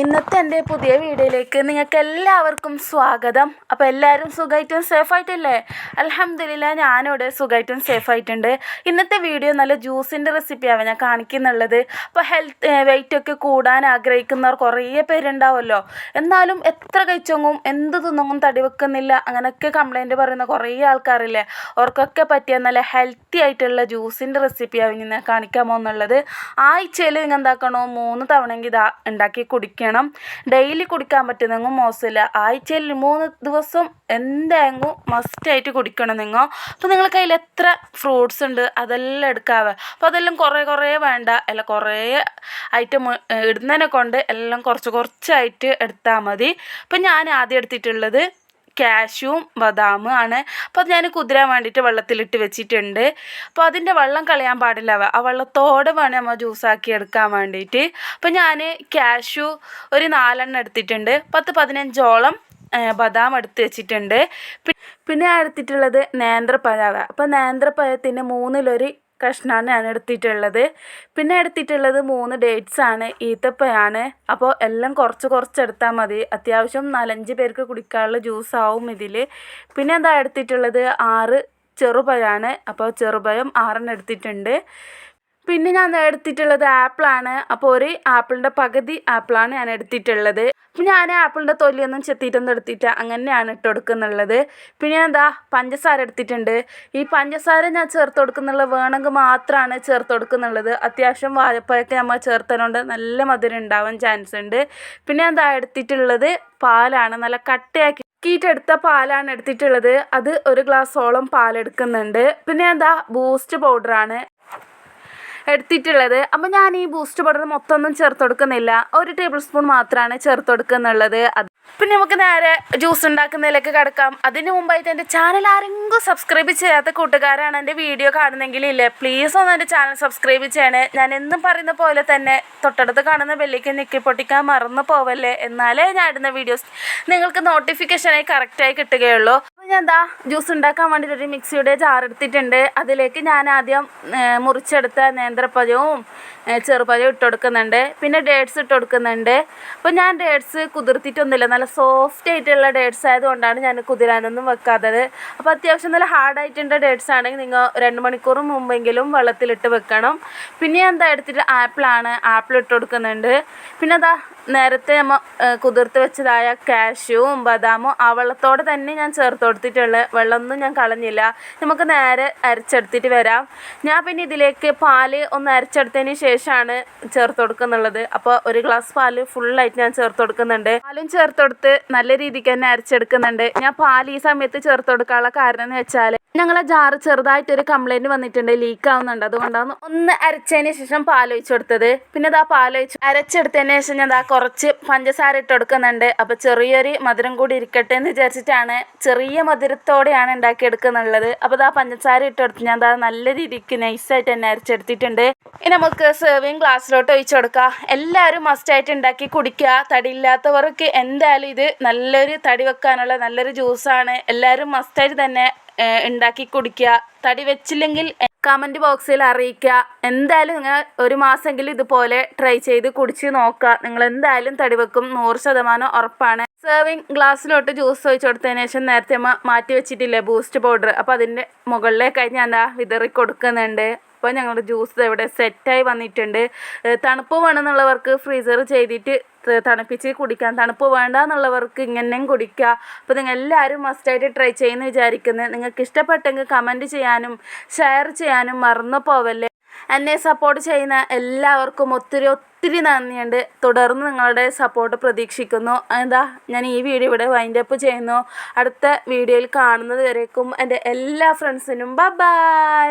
ഇന്നത്തെ എന്റെ പുതിയ വീഡിയോയിലേക്ക് നിങ്ങൾക്ക് എല്ലാവർക്കും സ്വാഗതം. അപ്പോൾ എല്ലാവരും സുഖമായിട്ടും സേഫായിട്ടില്ലേ? അലഹമില്ല ഞാനിവിടെ സുഖമായിട്ടും സേഫായിട്ടുണ്ട്. ഇന്നത്തെ വീഡിയോ നല്ല ജ്യൂസിന്റെ റെസിപ്പിയാണ് ഞാൻ കാണിക്കുന്നുള്ളത്. അപ്പോൾ ഹെൽത്ത് വെയിറ്റൊക്കെ കൂടാൻ ആഗ്രഹിക്കുന്നവർ കുറേ പേരുണ്ടാവുമല്ലോ. എന്നാലും എത്ര കഴിച്ചെങ്കും എന്ത് തിന്നെങ്കും തടി വെക്കുന്നില്ല. അങ്ങനെയൊക്കെ കംപ്ലൈന്റ് പറയുന്ന കുറേ ആൾക്കാരില്ലേ? അവർക്കൊക്കെ പറ്റിയ നല്ല ഹെൽത്തി ആയിട്ടുള്ള ജ്യൂസിന്റെ റെസിപ്പിയാണ് ഞാൻ കാണിക്കാൻ പോകുന്നുള്ളത്. ആഴ്ചയിൽ നിങ്ങൾ എന്താക്കണോ മൂന്ന് തവണയെങ്കിൽ ഇതാ ഉണ്ടാക്കി കുടിക്കണം. ഡെയിലി കുടിക്കാൻ പറ്റുന്നെങ്കിൽ മോശമില്ല ആഴ്ചയിൽ മൂന്ന് ദിവസം എന്തായെങ്കിലും മസ്റ്റായിട്ട് കുടിക്കണം നിങ്ങൾ. അപ്പോൾ നിങ്ങൾ കയ്യിൽ എത്ര ഫ്രൂട്ട്സ് ഉണ്ട് അതെല്ലാം എടുക്കാവേ. അപ്പോൾ അതെല്ലാം കുറേ കുറേ വേണ്ട. അല്ല കുറേ ഐറ്റം ഇടുന്നതിനെ കൊണ്ട് എല്ലാം കുറച്ച് കുറച്ചായിട്ട് എടുത്താൽ മതി. അപ്പോൾ ഞാൻ ആദ്യം എടുത്തിട്ടുള്ളത് കാഷ്യൂവും ബദാം ആണ്. അപ്പോൾ അത് ഞാൻ കുതിരാൻ വേണ്ടിയിട്ട് വെള്ളത്തിലിട്ട് വെച്ചിട്ടുണ്ട്. അപ്പോൾ അതിന്റെ വെള്ളം കളയാൻ പാടില്ല. ആ വെള്ളത്തോടെ വേണം നമ്മൾ ജ്യൂസാക്കി എടുക്കാൻ വേണ്ടിയിട്ട്. അപ്പോൾ ഞാൻ കാഷ്യൂ ഒരു നാലെണ്ണം എടുത്തിട്ടുണ്ട്. പത്ത് പതിനഞ്ചോളം ബദാം എടുത്ത് വെച്ചിട്ടുണ്ട്. പിന്നെ എടുത്തിട്ടുള്ളത് നേന്ത്രപ്പഴമാണ് അപ്പോൾ നേന്ത്രപ്പഴത്തിന് മൂന്നിലൊരു കഷ്ണമാണ് ഞാൻ എടുത്തിട്ടുള്ളത്. പിന്നെ എടുത്തിട്ടുള്ളത് മൂന്ന് ഡേറ്റ്സ് ആണ് ഈത്തപ്പയാണ്. അപ്പോൾ എല്ലാം കുറച്ച് കുറച്ച് എടുത്താൽ മതി. അത്യാവശ്യം നാലഞ്ച് പേർക്ക് കുടിക്കാനുള്ള ജ്യൂസ് ആവും ഇതിൽ പിന്നെ എന്താ എടുത്തിട്ടുള്ളത്? ആറ് ചെറുപഴമാണ്. അപ്പോൾ ചെറുപഴം ആറെണ്ണം എടുത്തിട്ടുണ്ട്. പിന്നെ ഞാൻ എടുത്തിട്ടുള്ളത് ആപ്പിളാണ്. അപ്പോൾ ഒരു ആപ്പിളിന്റെ പകുതി ആപ്പിളാണ് ഞാൻ എടുത്തിട്ടുള്ളത്. ഞാൻ ആപ്പിളിന്റെ തൊലിയൊന്നും ചെത്തിയിട്ടൊന്നും എടുത്തിട്ട് അങ്ങനെയാണ് ഇട്ട് കൊടുക്കുന്നുള്ളത്. പിന്നെ എന്താ പഞ്ചസാര എടുത്തിട്ടുണ്ട്. ഈ പഞ്ചസാര ഞാൻ ചേർത്ത് കൊടുക്കുന്നുള്ള വേണമെങ്കിൽ മാത്രമാണ് ചേർത്ത് കൊടുക്കുന്നുള്ളത്. അത്യാവശ്യം വാഴപ്പഴൊക്കെ നമ്മൾ ചേർത്തതുകൊണ്ട് നല്ല മധുരം ഉണ്ടാവാൻ ചാൻസ് ഉണ്ട്. പിന്നെ എന്താ എടുത്തിട്ടുള്ളത് പാലാണ്. നല്ല കട്ടയാക്കി കീറ്റെടുത്ത പാലാണ് എടുത്തിട്ടുള്ളത്. അത് ഒരു ഗ്ലാസ്സോളം പാലെടുക്കുന്നുണ്ട് പിന്നെ എന്താ ബൂസ്റ്റ് പൗഡറാണ് എടുത്തിട്ടുള്ളത്. അപ്പോൾ ഞാൻ ഈ ബൂസ്റ്റ് പൗഡർ മൊത്തം ഒന്നും ചേർത്ത് കൊടുക്കുന്നില്ല ഒരു ടേബിൾ സ്പൂൺ മാത്രമാണ് ചേർത്ത് കൊടുക്കുന്നുള്ളത് അത് പിന്നെ നമുക്ക് നേരെ ജ്യൂസ് ഉണ്ടാക്കുന്നതിലേക്ക് കിടക്കാം. അതിന് മുമ്പായിട്ട് എന്റെ ചാനൽ ആരെങ്കിലും സബ്സ്ക്രൈബ് ചെയ്യാത്ത കൂട്ടുകാരാണ് എന്റെ വീഡിയോ കാണുന്നെങ്കിൽ ഇല്ലേ പ്ലീസ് ഒന്ന് എന്റെ ചാനൽ സബ്സ്ക്രൈബ് ചെയ്യണേ. ഞാൻ എന്നും പറയുന്ന പോലെ തന്നെ തൊട്ടടുത്ത് കാണുന്ന ബെല്ലേക്ക് നിക്കി പൊട്ടിക്കാൻ മറന്നു പോവല്ലേ. എന്നാലേ ഞാൻ ഇടുന്ന വീഡിയോസ് നിങ്ങൾക്ക് നോട്ടിഫിക്കേഷനായി കറക്റ്റായി കിട്ടുകയുള്ളൂ. ഞാൻ എന്താ ജ്യൂസ് ഉണ്ടാക്കാൻ വേണ്ടിയിട്ട് ഒരു മിക്സിയുടെ ജാർ എടുത്തിട്ടുണ്ട്. അതിലേക്ക് ഞാൻ ആദ്യം മുറിച്ചെടുത്ത നേന്ത്രപ്പഴവും ചെറുപഴവും ഇട്ട് കൊടുക്കുന്നുണ്ട് പിന്നെ ഡേറ്റ്സ് ഇട്ട് കൊടുക്കുന്നുണ്ട് അപ്പോൾ ഞാൻ ഡേറ്റ്സ് കുതിർത്തിട്ടൊന്നുമില്ല. നല്ല സോഫ്റ്റ് ആയിട്ടുള്ള ഡേറ്റ്സ് ആയതുകൊണ്ടാണ് ഞാൻ കുതിരാനൊന്നും വെക്കാത്തത്. അപ്പോൾ അത്യാവശ്യം നല്ല ഹാർഡായിട്ടുള്ള ഡേറ്റ്സ് ആണെങ്കിൽ നിങ്ങൾ രണ്ട് മണിക്കൂർ മുമ്പെങ്കിലും വെള്ളത്തിലിട്ട് വെക്കണം. പിന്നെ എന്താ എടുത്തിട്ട് ആപ്പിളാണ് ആപ്പിൾ ഇട്ട് കൊടുക്കുന്നുണ്ട് പിന്നെ അതാ നേരത്തെ നമ്മൾ കുതിർത്ത് വെച്ചതായ കാഷ്യൂവും ബദാമും ആ വെള്ളത്തോടെ തന്നെ ഞാൻ ചേർത്ത് കൊടുത്തിട്ടുള്ള വെള്ളമൊന്നും ഞാൻ കളഞ്ഞില്ല. നമുക്ക് നേരെ അരച്ചെടുത്തിട്ട് വരാം. ഞാൻ പിന്നെ ഇതിലേക്ക് പാൽ ഒന്ന് അരച്ചെടുത്തതിന് ശേഷമാണ് ചേർത്ത് കൊടുക്കുന്നുള്ളത് അപ്പോൾ ഒരു ഗ്ലാസ് പാൽ ഫുള്ളായിട്ട് ഞാൻ ചേർത്ത് കൊടുക്കുന്നുണ്ട് പാലും ചേർത്ത് കൊടുത്ത് നല്ല രീതിക്ക് തന്നെ അരച്ചെടുക്കുന്നുണ്ട്. ഞാൻ പാൽ ഈ സമയത്ത് ചേർത്ത് കൊടുക്കാനുള്ള കാരണം എന്ന് വെച്ചാൽ ഞങ്ങളെ ജാറ് ചെറുതായിട്ടൊരു കംപ്ലൈന്റ് വന്നിട്ടുണ്ട് ലീക്ക് ആവുന്നുണ്ട്. അതുകൊണ്ടാണ് ഒന്ന് അരച്ചതിന് ശേഷം പാൽ ഒഴിച്ചു കൊടുത്തത്. പിന്നെ ഇതാ പാൽ ഒഴിച്ച് അരച്ചെടുത്തതിന് ശേഷം ഞാൻ ഇതാ കുറച്ച് പഞ്ചസാര ഇട്ട് കൊടുക്കുന്നുണ്ട്. അപ്പോൾ ചെറിയൊരു മധുരം കൂടി ഇരിക്കട്ടെ എന്ന് വിചാരിച്ചിട്ടാണ് ചെറിയ മധുരത്തോടെയാണ് ഉണ്ടാക്കിയെടുക്കുന്നുള്ളത്. അപ്പോൾ ഇതാ പഞ്ചസാര ഇട്ട് കൊടുത്ത് ഞാൻ ഇതാ നല്ല രീതിക്ക് നൈസായിട്ട് തന്നെ അരച്ചെടുത്തിട്ടുണ്ട്. ഇനി നമുക്ക് സെർവിങ് ഗ്ലാസ്സിലോട്ട് ഒഴിച്ചു കൊടുക്കാം. എല്ലാവരും മസ്റ്റായിട്ട് ഉണ്ടാക്കി കുടിക്കുക തടിയില്ലാത്തവർക്ക് എന്തായാലും ഇത് നല്ലൊരു തടി വെക്കാനുള്ള നല്ലൊരു ജ്യൂസാണ് എല്ലാവരും മസ്റ്റായിട്ട് തന്നെ ഉണ്ടാക്കി കുടിക്കുക. തടി വെച്ചില്ലെങ്കിൽ കമന്റ് ബോക്സിൽ അറിയിക്കുക. എന്തായാലും നിങ്ങൾ ഒരു മാസമെങ്കിലും ഇതുപോലെ ട്രൈ ചെയ്ത് കുടിച്ച് നോക്കുക. നിങ്ങൾ എന്തായാലും തടി വെക്കും. നൂറ് ശതമാനം ഉറപ്പാണ്. സെർവിങ് ഗ്ലാസ്സിലോട്ട് ജ്യൂസ് ഒഴിച്ചു കൊടുത്തതിന് ശേഷം നേരത്തെ മാറ്റി വെച്ചിട്ടില്ലേ ബൂസ്റ്റ് പൗഡർ അപ്പോൾ അതിന്റെ മുകളിലേക്കായി ഞാൻ എന്താ വിതറി കൊടുക്കുന്നുണ്ട്. അപ്പോൾ ഞങ്ങളുടെ ജ്യൂസ് ഇവിടെ സെറ്റായി വന്നിട്ടുണ്ട്. തണുപ്പ് വേണമെന്നുള്ളവർക്ക് ഫ്രീസർ ചെയ്തിട്ട് തണുപ്പിച്ച് കുടിക്കാം തണുപ്പ് വേണ്ട എന്നുള്ളവർക്ക് ഇങ്ങനെയും കുടിക്കുക. അപ്പോൾ നിങ്ങൾ എല്ലാവരും മസ്റ്റായിട്ട് ട്രൈ ചെയ്യുന്ന വിചാരിക്കുന്നത് നിങ്ങൾക്ക് ഇഷ്ടപ്പെട്ടെങ്കിൽ കമന്റ് ചെയ്യാനും ഷെയർ ചെയ്യാനും മറന്നു പോവല്ലേ. എന്നെ സപ്പോർട്ട് ചെയ്യുന്ന എല്ലാവർക്കും ഒത്തിരി ഒത്തിരി നന്ദിയുണ്ട്. തുടർന്ന് നിങ്ങളുടെ സപ്പോർട്ട് പ്രതീക്ഷിക്കുന്നു. എന്താ ഞാൻ ഈ വീഡിയോ ഇവിടെ വൈൻഡ് അപ്പ് ചെയ്യുന്നു. അടുത്ത വീഡിയോയിൽ കാണുന്നത് വരേക്കും. എന്റെ എല്ലാ ഫ്രണ്ട്സിനും ബൈ